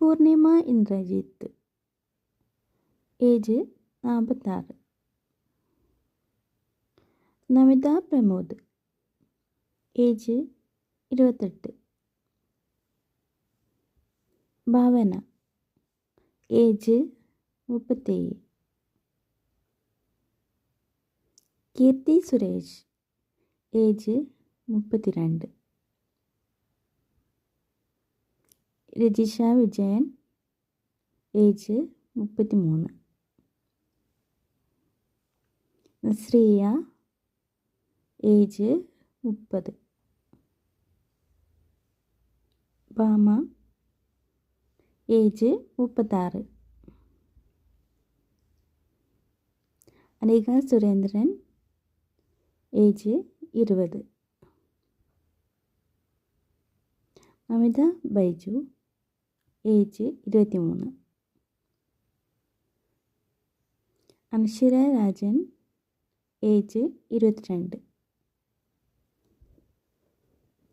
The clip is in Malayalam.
പൂർണിമ ഇന്ദ്രജിത്ത്. ഏജ് നാൽപ്പത്താറ് നമിത പ്രമോദ്. ഏജ് ഇരുപത്തെട്ട്. ഭാവന. ഏജ് മുപ്പത്തേഴ്. കീർത്തി സുരേഷ്. ഏജ് മുപ്പത്തിരണ്ട്. രജിഷ വിജയൻ ഏജ് മുപ്പത്തി മൂന്ന് നസ്രിയ ഏജ് മുപ്പത്. ബാമ ഏജ് മുപ്പത്താറ്. അനേക സുരേന്ദ്രൻ ഏജ് ഇരുപത്. അമിത ബൈജു ഏജ് ഇരുപത്തി മൂന്ന് അൻഷിര രാജൻ ഏജ് ഇരുപത്തിരണ്ട്.